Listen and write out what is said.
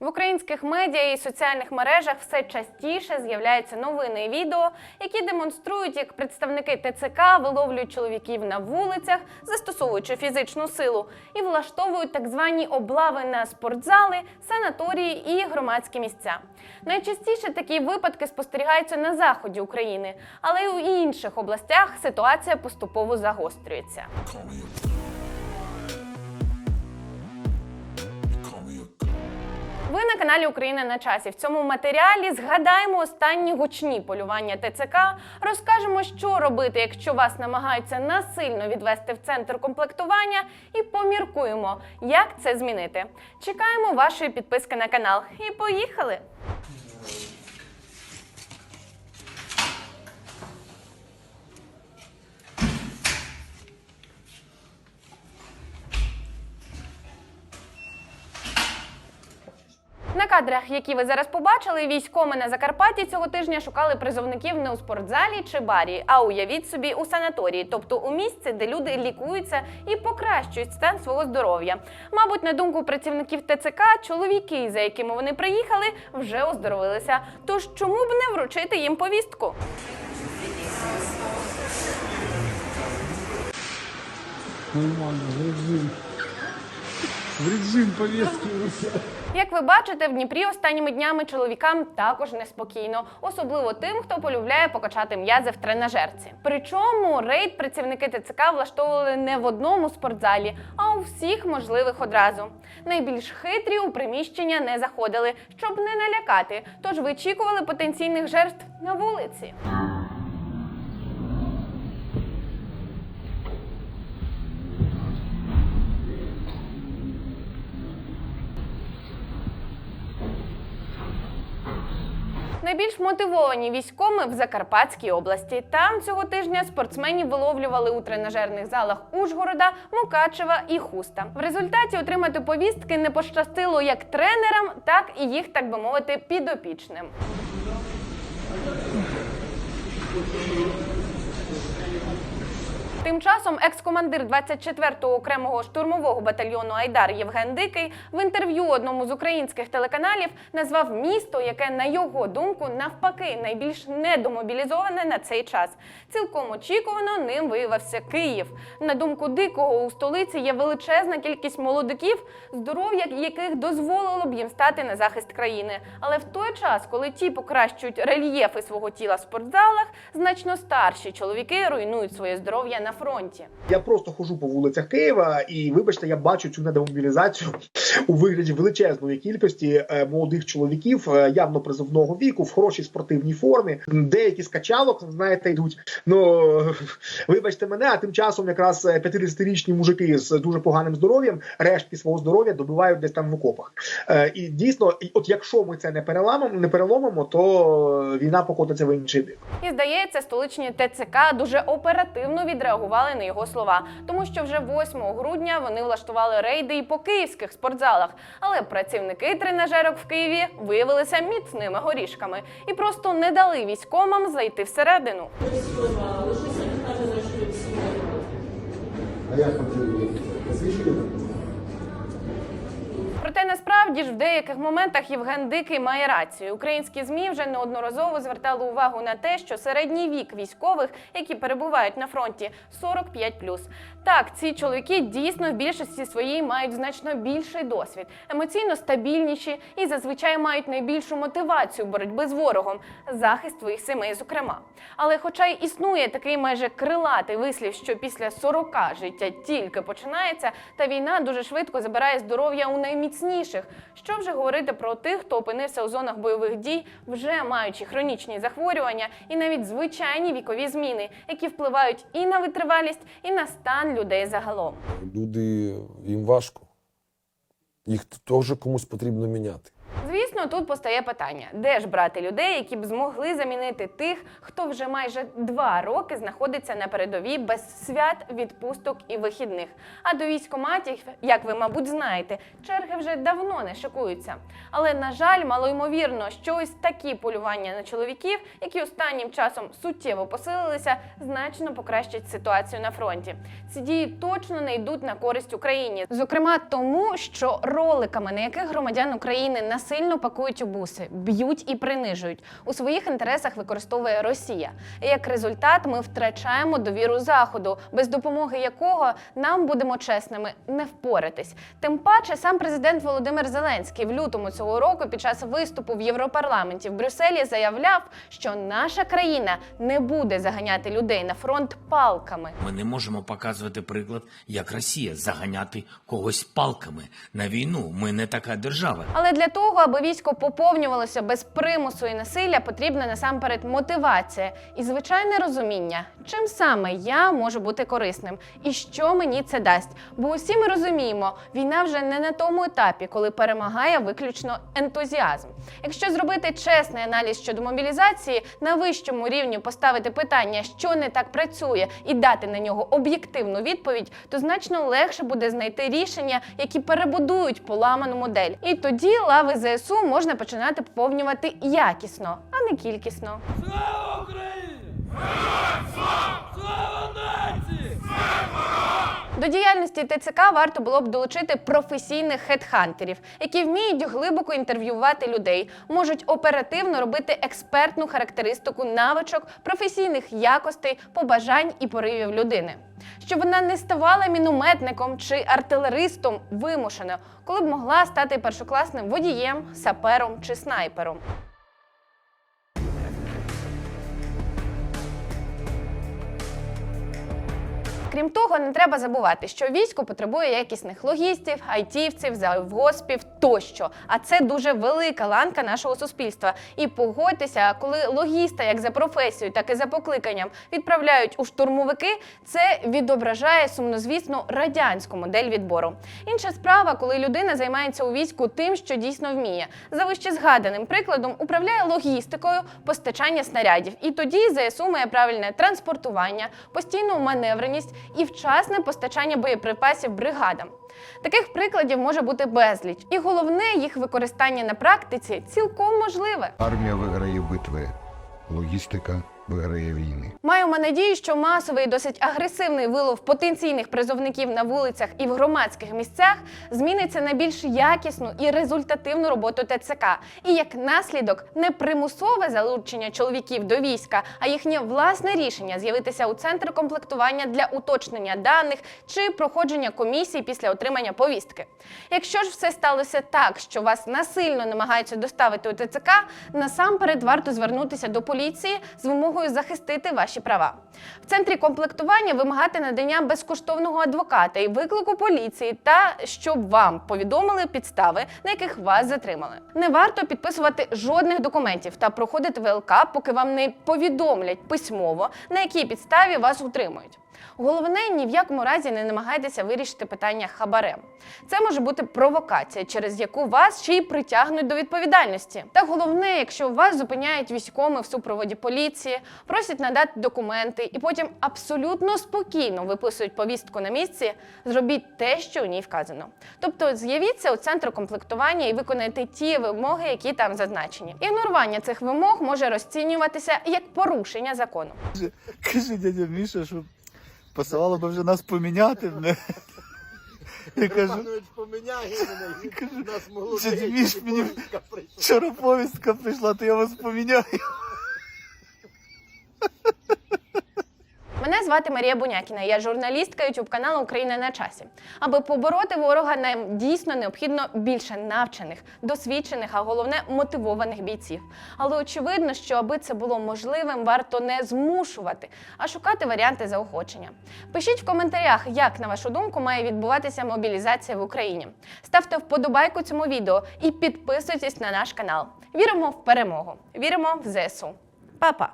В українських медіа і соціальних мережах все частіше з'являються новини і відео, які демонструють, як представники ТЦК виловлюють чоловіків на вулицях, застосовуючи фізичну силу, і влаштовують так звані облави на спортзали, санаторії і громадські місця. Найчастіше такі випадки спостерігаються на заході України, але й у інших областях ситуація поступово загострюється. Ви на каналі Україна на часі. В цьому матеріалі згадаємо останні гучні полювання ТЦК, розкажемо, що робити, якщо вас намагаються насильно відвести в центр комплектування, і поміркуємо, як це змінити. Чекаємо вашої підписки на канал. І поїхали! На кадрах, які ви зараз побачили, військоми на Закарпатті цього тижня шукали призовників не у спортзалі чи барі, а уявіть собі у санаторії, тобто у місці, де люди лікуються і покращують стан свого здоров'я. Мабуть, на думку працівників ТЦК, чоловіки, за якими вони приїхали, вже оздоровилися. Тож чому б не вручити їм повістку? Нормально, в режим. В повестки. Як ви бачите, в Дніпрі останніми днями чоловікам також неспокійно, особливо тим, хто полюбляє покачати м'язи в тренажерці. Причому рейд працівники ТЦК влаштовували не в одному спортзалі, а у всіх можливих одразу. Найбільш хитрі у приміщення не заходили, щоб не налякати, тож вичікували потенційних жертв на вулиці. Найбільш мотивовані військоми в Закарпатській області. Там цього тижня спортсменів виловлювали у тренажерних залах Ужгорода, Мукачева і Хуста. В результаті отримати повістки не пощастило як тренерам, так і їх, так би мовити, підопічним. Тим часом екс-командир 24-го окремого штурмового батальйону Айдар Євген Дикий в інтерв'ю одному з українських телеканалів назвав місто, яке на його думку навпаки найбільш недомобілізоване на цей час. Цілком очікувано ним виявився Київ. На думку дикого у столиці є величезна кількість молодиків, здоров'я яких дозволило б їм стати на захист країни. Але в той час, коли ті покращують рельєфи свого тіла в спортзалах, значно старші чоловіки руйнують своє здоров'я на фронті. Я просто хожу по вулицях Києва, і вибачте, я бачу цю недомобілізацію у вигляді величезної кількості е, молодих чоловіків е, явно призовного віку в хорошій спортивній формі. Деякі з качалок, знаєте, йдуть. Ну вибачте мене, а тим часом якраз е, 50-річні мужики з дуже поганим здоров'ям рештки свого здоров'я добивають десь там в окопах. Е, І дійсно, от якщо ми це не переламимо, не переломимо, то війна покотиться в інший бік. І здається, столичні ТЦК дуже оперативно відреагували на його слова, тому що вже 8 грудня вони влаштували рейди і по київських спортзалах. Але працівники тренажерок в Києві виявилися міцними горішками і просто не дали військомам зайти всередину. А там посвідчили? Проте насправді ж в деяких моментах Євген Дикий має рацію. Українські змі вже неодноразово звертали увагу на те, що середній вік військових, які перебувають на фронті, 45+. Так, ці чоловіки дійсно в більшості своїй мають значно більший досвід, емоційно стабільніші і зазвичай мають найбільшу мотивацію боротьби з ворогом, захист своїх сімей, зокрема. Але, хоча й існує такий майже крилатий вислів, що після 40 життя тільки починається, та війна дуже швидко забирає здоров'я у найміцніших. Що вже говорити про тих, хто опинився у зонах бойових дій, вже маючи хронічні захворювання і навіть звичайні вікові зміни, які впливають і на витривалість, і на стан людей загалом. Люди їм важко. Їх теж комусь потрібно міняти. Звісно, Звісно, тут постає питання: де ж брати людей, які б змогли замінити тих, хто вже майже два роки знаходиться на передовій без свят, відпусток і вихідних. А до військоматів, як ви, мабуть, знаєте, черги вже давно не шикуються. Але на жаль, малоймовірно, що ось такі полювання на чоловіків, які останнім часом суттєво посилилися, значно покращать ситуацію на фронті. Ці дії точно не йдуть на користь Україні, зокрема тому, що роликами, на яких громадян України насильно пакують у буси, б'ють і принижують, у своїх інтересах використовує Росія. І як результат, ми втрачаємо довіру заходу, без допомоги якого нам будемо чесними не впоратись. Тим паче, сам президент Володимир Зеленський в лютому цього року під час виступу в Європарламенті в Брюсселі заявляв, що наша країна не буде заганяти людей на фронт палками. Ми не можемо показувати приклад, як Росія заганяти когось палками на війну. Ми не така держава. Але для того, аби військо поповнювалося без примусу і насилля, потрібна насамперед мотивація і звичайне розуміння, чим саме я можу бути корисним і що мені це дасть. Бо усі ми розуміємо, війна вже не на тому етапі, коли перемагає виключно ентузіазм. Якщо зробити чесний аналіз щодо мобілізації, на вищому рівні поставити питання, що не так працює, і дати на нього об'єктивну відповідь, то значно легше буде знайти рішення, які перебудують поламану модель. І тоді лави ЗСУ можна починати поповнювати якісно, а не кількісно. Слава Україні! Слава! До діяльності ТЦК варто було б долучити професійних хедхантерів, які вміють глибоко інтерв'ювати людей, можуть оперативно робити експертну характеристику навичок, професійних якостей, побажань і поривів людини. Щоб вона не ставала мінометником чи артилеристом вимушено, коли б могла стати першокласним водієм, сапером чи снайпером. Крім того, не треба забувати, що військо потребує якісних логістів, айтівців, завгоспів тощо. А це дуже велика ланка нашого суспільства. І погодьтеся, коли логіста, як за професією, так і за покликанням, відправляють у штурмовики, це відображає сумнозвісну радянську модель відбору. Інша справа, коли людина займається у війську тим, що дійсно вміє. За вище згаданим прикладом управляє логістикою постачання снарядів. І тоді ЗСУ має правильне транспортування, постійну маневреність і вчасне постачання боєприпасів бригадам. Таких прикладів може бути безліч, і головне їх використання на практиці цілком можливе. Армія виграє битви, логістика виграє війни. Маємо надію, що масовий досить агресивний вилов потенційних призовників на вулицях і в громадських місцях зміниться на більш якісну і результативну роботу ТЦК. І як наслідок не примусове залучення чоловіків до війська, а їхнє власне рішення з'явитися у центр комплектування для уточнення даних чи проходження комісії після отримання повістки. Якщо ж все сталося так, що вас насильно намагаються доставити у ТЦК, насамперед варто звернутися до поліції з вимогою захистити ваші права. В центрі комплектування вимагати надання безкоштовного адвоката і виклику поліції, та щоб вам повідомили підстави, на яких вас затримали. Не варто підписувати жодних документів та проходити ВЛК, поки вам не повідомлять письмово, на якій підставі вас утримують. Головне, ні в якому разі не намагайтеся вирішити питання хабарем. Це може бути провокація, через яку вас ще й притягнуть до відповідальності. Та головне, якщо вас зупиняють військові в супроводі поліції, просять надати документи і потім абсолютно спокійно виписують повістку на місці, зробіть те, що у ній вказано. Тобто з'явіться у центр комплектування і виконайте ті вимоги, які там зазначені. Ігнорування цих вимог може розцінюватися як порушення закону. Каже дядя Міша, що пасувало би вже нас поміняти. Мене. Я кажу, поміняє мене, кажу, нас могло дядя Міш, мені вчора повістка прийшла, то я вас поміняю. Мене звати Марія Бунякіна. Я журналістка youtube каналу Україна на часі. Аби побороти ворога, нам дійсно необхідно більше навчених, досвідчених, а головне мотивованих бійців. Але очевидно, що аби це було можливим, варто не змушувати, а шукати варіанти заохочення. Пишіть в коментарях, як на вашу думку має відбуватися мобілізація в Україні. Ставте вподобайку цьому відео і підписуйтесь на наш канал. Віримо в перемогу. Віримо в ЗСУ. Па-па!